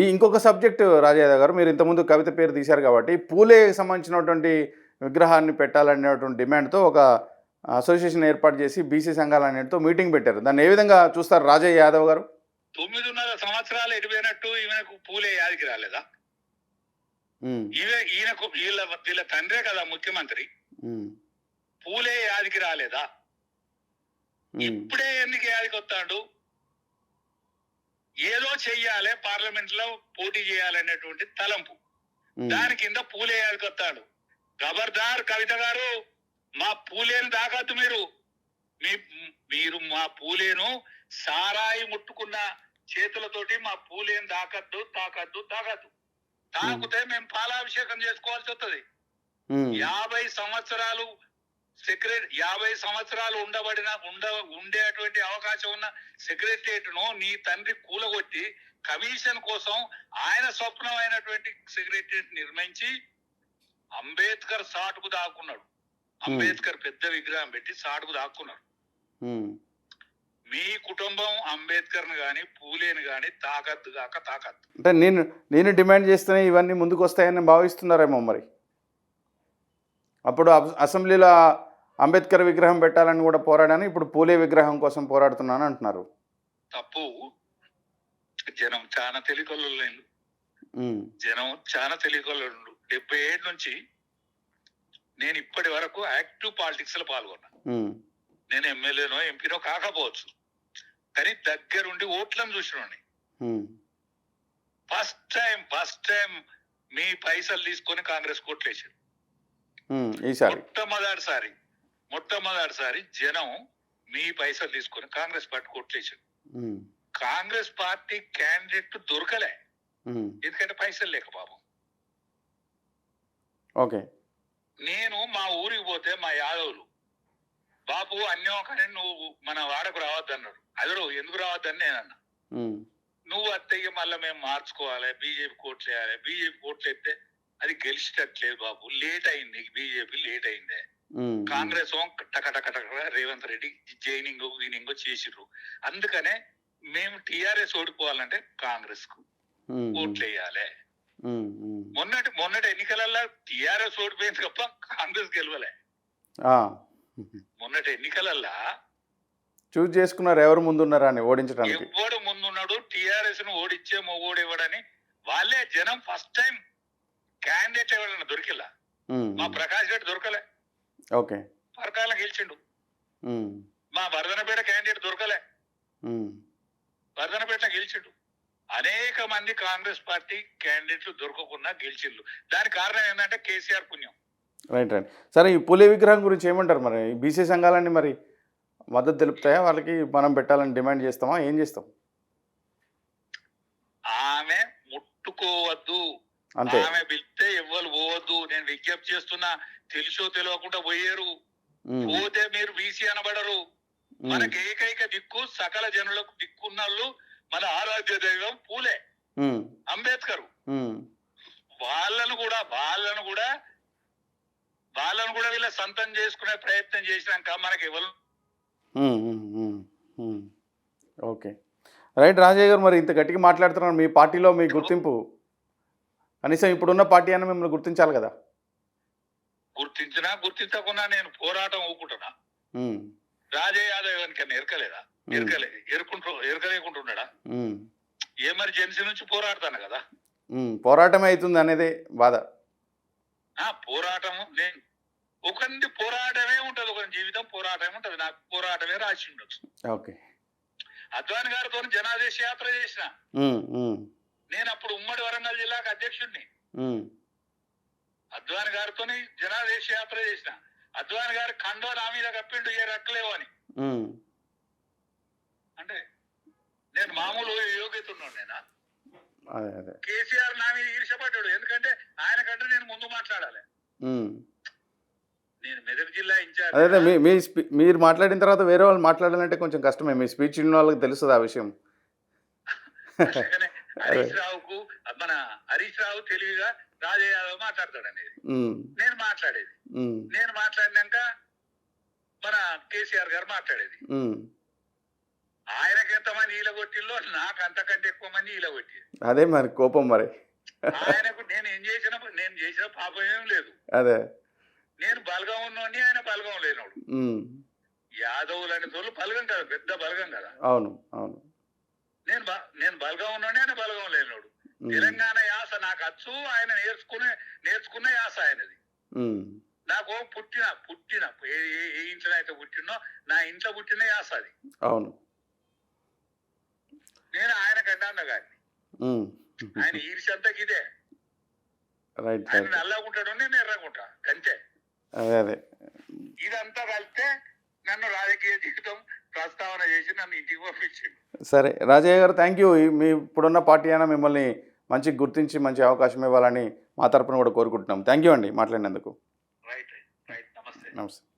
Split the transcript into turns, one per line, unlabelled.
ఈ ఇంకొక సబ్జెక్ట్ రాజయాదవ్ గారు మీరు ఇంతకుముందు కవిత పేరు తీశారు కాబట్టి పూలే సంబంధించినటువంటి విగ్రహాన్ని పెట్టాలనేటువంటి డిమాండ్తో ఒక అసోసియేషన్ ఏర్పాటు చేసి బీసీ సంఘాలన్నిటితో మీటింగ్ పెట్టారు. దాన్ని ఏ విధంగా చూస్తారు రాజయ్య యాదవ్ గారు?
తొమ్మిదిన్నర సంవత్సరాలు ఎడిపోయినట్టు ఈమెకు పూలే యాదికి రాలేదా? ఈమె ఈయనకు వీళ్ళ వీళ్ళ తండ్రే కదా ముఖ్యమంత్రి. పూలే యాదికి రాలేదా? ఇప్పుడే ఎందుకు యాదికి వస్తాడు ఏదో చెయ్యాలి పార్లమెంట్లో పోటీ చేయాలనేటువంటి తలంపు. దాని కింద పూలే వస్తాడు ఖబర్దార్ కవిత గారు మా పూలేను తాకద్దు మీరు. మీ మీరు మా పూలేను సారాయి ముట్టుకున్న చేతులతోటి మా పూలేను తాకద్దు తాకద్దు తాకద్దు తాకితే మేము పాలాభిషేకం చేసుకోవాల్సి వస్తుంది. యాభై సంవత్సరాలు సెక్రటరీ యాభై సంవత్సరాలు ఉండబడిన ఉండ ఉండేటువంటి అవకాశం ఉన్న సెక్రటరియట్ను నీ తండ్రి కూలగొట్టి కమిషన్ కోసం ఆయన స్వప్నం అయినటువంటి సెక్రటరియట్ నిర్మించి అంబేద్కర్ సాటుకు దాక్కున్నాడు. అంబేద్కర్ పెద్ద విగ్రహం పెట్టి సాటుకు దాక్కున్నాడు. మీ కుటుంబం అంబేద్కర్ను గాని పూలేని గాని తాకద్దు గాక తాకద్దు.
అంటే నేను నేను డిమాండ్ చేస్తేనే ఇవన్నీ ముందుకు వస్తాయని భావిస్తున్నారేమో మరి? అప్పుడు అసెంబ్లీలో అంబేద్కర్ విగ్రహం పెట్టాలని కూడా పోరాడాను ఇప్పుడు పూలే విగ్రహం కోసం పోరాడుతున్నాను అంటున్నారు.
తప్పు. జనం చాలా తెలికొల్లు
ఉమ్,
జనం చాలా తెలియగలరు డెబ్బై ఏడు నుంచి నేను ఇప్పటి వరకు యాక్టివ్ పాలిటిక్స్లో పాల్గొన్నా నేను ఎమ్మెల్యేనో ఎంపీనో కాకపోవచ్చు. కానీ దగ్గరుండి ఓట్లను చూసినండి
um,
first time first time మీ పైసలు తీసుకొని కాంగ్రెస్
ఉమ్, ఈసారి.
మొట్టమొదటిసారి. మొట్టమొదటిసారి జనం మీ పైసలు తీసుకొని కాంగ్రెస్ పార్టీ కోట్లేసాడు కాంగ్రెస్ పార్టీ క్యాండిడేట్ దొరకలే. ఎందుకంటే పైసలు లేక పాపం.
ఓకే.
నేను మా ఊరికి పోతే మా యాదవులు బాపు అన్యం కానీ నువ్వు మన వాడకు రావద్దన్నారు అదరు ఎందుకు రావద్దని నేను అన్నా నువ్వు అత్తయ్య మళ్ళీ మేము మార్చుకోవాలి బీజేపీ కోట్లు వేయాలి బీజేపీ కోట్లు ఎత్తే అది గెలిచేటట్లేదు బాబు లేట్ అయింది బీజేపీ లేట్ అయిందే. కాంగ్రెస్ టక టక టక రేవంత్ రెడ్డి జైనింగ్ వీనింగ్ చేసిర్రు. అందుకనే మేము టిఆర్ఎస్ ఓడిపోవాలంటే కాంగ్రెస్కు
ఉమ్,
ఓట్లు వేయాలి
ఉమ్, ఉమ్,
మొన్నటి మొన్నటి ఎన్నికలలో టిఆర్ఎస్ ఓడిపోయింది తప్ప కాంగ్రెస్ గెలవలే. మొన్నటి ఎన్నికలల్లా
చూజ్ చేసుకున్నారు ఎవరు ముందున్నారా అని ఓడించడానికి
ఎవడు ముందున్నాడు టిఆర్ఎస్ను ఓడిచ్చే మొగోడు వాళ్ళే జనం ఫస్ట్ టైం క్యాండిడేట్ ఎవడన్నా దొరికిలా మా ప్రకాష్ రెడ్డి దొరకలే.
ఓకే.
పరకాల గెలిచిండు. మా వర్ధనపేట క్యాండిడేట్ దొరకలే.
ఉమ్,
వర్ధనపేట గెలిచిండు. అనేక మంది కాంగ్రెస్ పార్టీ క్యాండిడేట్లు దొరకకుండా గెలిచిండు. దాని కారణం ఏంటంటే కేసీఆర్ పుణ్యం.
Right right. సరే ఈ పులి విగ్రహం గురించి ఏమంటారు మరి? బీసీ సంఘాలన్నీ మరి మద్దతు తెలుపుతాయా? వాళ్ళకి మనం పెట్టాలని డిమాండ్ చేస్తామా? ఏం చేస్తాం?
ఆమె ముట్టుకోవద్దు. ఆమె నేను విజ్ఞప్తి చేస్తున్నా తెలుసో తెలియకుండా పోయారు. పోతే మీరు బీసీ అనబడరు. మనకి ఏకైక దిక్కు సకల జనులకు దిక్కున్నళ్ళు మన ఆరాధ్య దైవం పూలే. అంబేద్కర్. వాళ్ళను కూడా వాళ్ళను కూడా వాళ్ళను కూడా వీళ్ళ సొంతం చేసుకునే ప్రయత్నం చేసినాక మనకి
ఉమ్. ఓకే. రైట్ రాజయ్య గారు మరి ఇంత గట్టిగా మాట్లాడుతున్నారు. మీ పార్టీలో మీ గుర్తింపు. కనీసం ఇప్పుడున్న పార్టీ అయినా మిమ్మల్ని గుర్తించాలి కదా.
గుర్తించినా గుర్తించకుండా నేను పోరాటం ఊకుంటున్నా రాజయ్య యాదవ్ కన్నా ఎరకలేదా? ఎరకలే ఎరుకుంటూ ఎరకలేకుంటున్నాడా ఎమర్జెన్సీ నుంచి పోరాడతాను కదా.
ఉమ్, పోరాటమే అవుతుంది అనేది బాధ.
ఆ పోరాటం నేను ఒకరిది పోరాటమే ఉంటది ఒక జీవితం పోరాటమే ఉంటది. నాకు పోరాటమే రాసి ఉండొచ్చు.
ఓకే.
అద్వాని గారితో జనాదేశ యాత్ర చేసిన. నేను అప్పుడు ఉమ్మడి వరంగల్ జిల్లాకు అధ్యక్షుడిని. అద్వాని గారితో జనాదేశ యాత్ర చేసిన. అద్వాని గారి ఖండో నా మీద కప్పిండు ఏ రక్కలేవు అని. అంటే నేను మామూలు యోగ్యత ఉన్నాను నేనా? కేసీఆర్ నా మీద ఈర్షపడ్డాడు ఎందుకంటే ఆయన కంటే నేను ముందు మాట్లాడాలి. నేను మెదక్ జిల్లా
అదే అదే మీ
ఇన్ఛార్జ్
మీ మీరు మాట్లాడిన తర్వాత వేరే వాళ్ళు మాట్లాడాలంటే కొంచెం కష్టమే. మీ స్పీచ్ విన్న వాళ్ళకి తెలుస్తుంది ఆ విషయం.
హరీష్ రావుకు మన హరీష్ రావు తెలివిగా రాజయ్య యాదవ్ మాట్లాడతాడు అనేది.
ఉమ్,
నేను మాట్లాడేది.
ఉమ్,
నేను మాట్లాడినాక మన కేసీఆర్ గారు మాట్లాడేది.
ఉమ్,
ఆయనకి ఎంత ఎంతమంది ఈల కొట్టిల్లో నాకు అంతకంటే ఎక్కువ మంది ఈల కొట్టి
అదే మరి కోపం మరి.
ఆయనకు నేను ఏం చేసిన నేను చేసిన పాపం ఏం లేదు.
అదే.
నేను బలగం ఉన్నోడిని ఆయన బలగం లేనోడు. యాదవులు అనే తోళ్ళు బలగం కదా పెద్ద బలగం కదా.
అవును అవును.
నేను బ- నేను బలగం ఉన్నోడిని ఆయన బలగం లేనోడు తెలంగాణ యాస నాకు అచ్చు ఆయన నేర్చుకునే నేర్చుకున్న యాస ఆయనది. నాకు పుట్టిన పుట్టిన ఏ ఇంట్లో అయితే పుట్టినో నా ఇంట్లో పుట్టిన యాస అది.
అవును.
నేను ఆయన గాని
ఉమ్,
ఆయన ఈర్ష్యంతకి ఇదే.
రైట్
ఆయన నల్లగుంటాడు నేను ఎర్రగుంటా అంతే
అదే అదే.
ఇదంతా కలిస్తే నన్ను రాజకీయ జీవితం ప్రస్తావన చేసి నన్ను ఇంటికి పంపించింది
సరే రాజయ్య గారు థ్యాంక్ యూ మీ ఇప్పుడున్న పార్టీ అయినా మిమ్మల్ని మంచి గుర్తించి మంచి అవకాశం ఇవ్వాలని మా తరపున కూడా కోరుకుంటున్నాం. థ్యాంక్ యూ అండి మాట్లాడినందుకు.
రైట్ రైట్ నమస్తే
నమస్తే